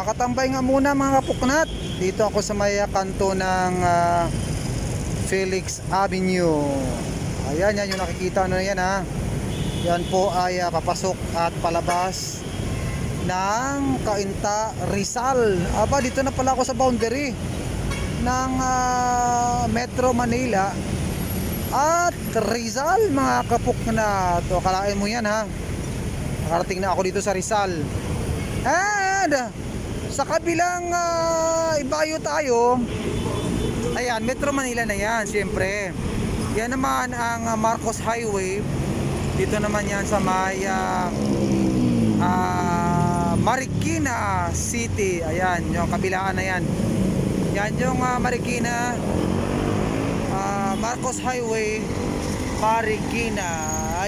makatambay nga muna mga kapuknat. Dito ako sa may kanto ng ah, Felix Avenue. Ayan, yan yung nakikita ano yan ha. Yan po ay ah, papasok at palabas ng Kainta Rizal. Aba, dito na pala ako sa boundary ng ah, Metro Manila at Rizal mga kapuknat. O, kalain mo yan ha. Nakarating na ako dito sa Rizal. And sa kabilang uh, ibayo tayo, ayan, Metro Manila na yan, siyempre. Yan naman ang ah, Marcos Highway. Dito naman yan sa may ah, ah, Marikina City. Ayan, yung kabilaan na yan. Yan yung ah, Marikina ah, Marcos Highway Marikina.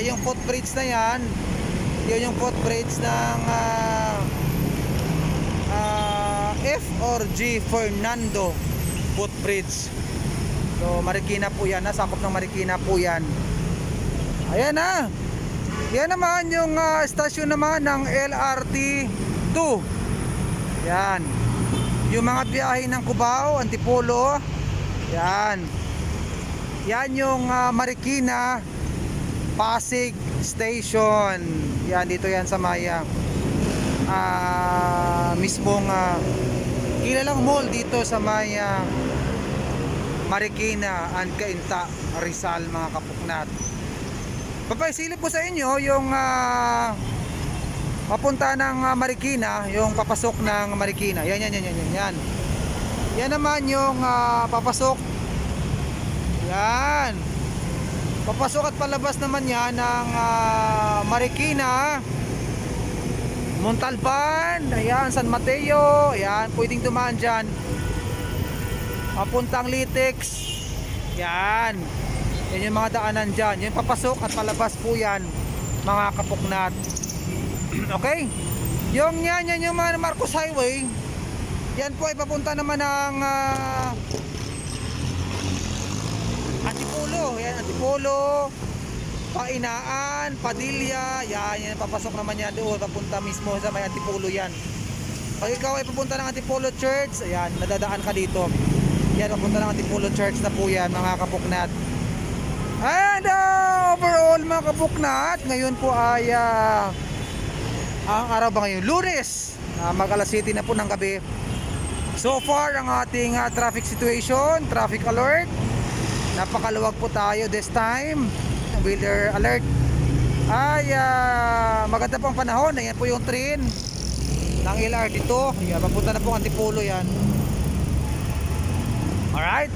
Yung footbridge na yan, yun yung footbridge ng ah, ah, F or G Fernando footbridge. So Marikina po yan, nasakop ng Marikina po yan. Ayan na. Yan naman yung ah, stasyon naman ng LRT 2. Yan. Yung mga biyahe ng Cubao, Antipolo. Yan. Yan yung ah, Marikina Pasig Station. Yan dito yan sa Maya. Ah, mismong ah, kilalang mall dito sa Maya Marikina and Cainta Rizal mga kapuknat. Papaisilip ko sa inyo yung ah, papunta ng ah, Marikina, yung papasok ng Marikina. Yan yan yan yan yan. Yan, yan naman yung ah, papasok. Yan. Papasok at palabas naman yan ng ah, Marikina. Montalban, ayan, San Mateo, ayan, pwedeng dumaan dyan. Papuntang Litex, yan. Yan yung mga daanan dyan. Yung papasok at palabas po yan, mga kapuknat. okay? Yung yan, yan yung Marcos Highway. Yan po ay papunta naman ng ah, Antipolo. Yan, Antipolo. Painaan, Padilla, yan, yan, papasok naman yan doon, papunta mismo sa may Antipolo yan. Pag ikaw ay pupunta ng Antipolo Church, ayan, nadadaan ka dito. Yan, papunta ng Antipolo Church na po yan, mga kapuknat. And uh, overall, mga kapuknat, ngayon po ay ah, ang araw ba ngayon? Lunes, uh, mag alas 7 na po ng gabi. So far, ang ating ah, traffic situation, traffic alert, napakaluwag po tayo this time weather alert. Ay ah, maganda pong panahon. Ayan po yung train ng LRT to ayan, papunta na po ang Antipolo yan. Alright.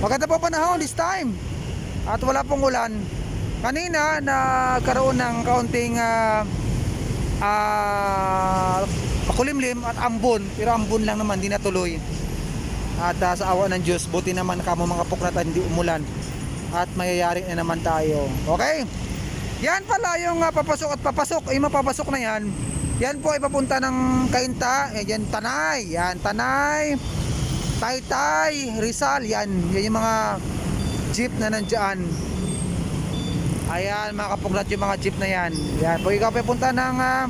Maganda po panahon this time. At wala pong ulan. Kanina nagkaroon ng kaunting ah, ah, makulimlim at ambon. Pero ambon lang naman di natuloy. At ah, sa awa ng Diyos buti naman kamo mga pukrat at hindi umulan at mayayari na naman tayo. Okay? Yan pala yung ah, papasok at papasok. Ay mapapasok na yan. Yan po ay papunta ng Kainta. Eh, yan Tanay. Yan Tanay. Taytay. Rizal. Yan. Yan yung mga jeep na nandyan. Ayan mga kapuglat yung mga jeep na yan. Yan. Pag ikaw papunta ng ah,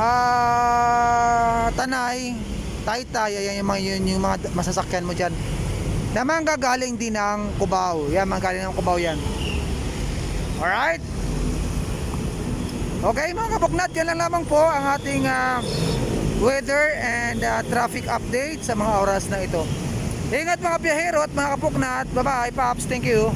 ah, Tanay. Taytay. Ayan yung mga, yun, yung mga masasakyan mo dyan na manggagaling din ng Cubao. Yan, manggagaling ng Cubao yan. Alright? Okay mga kapuknat, yan lang lamang po ang ating ah, weather and ah, traffic update sa mga oras na ito. Ingat mga biyahero at mga kapuknat. Bye bye, Pops. Thank you.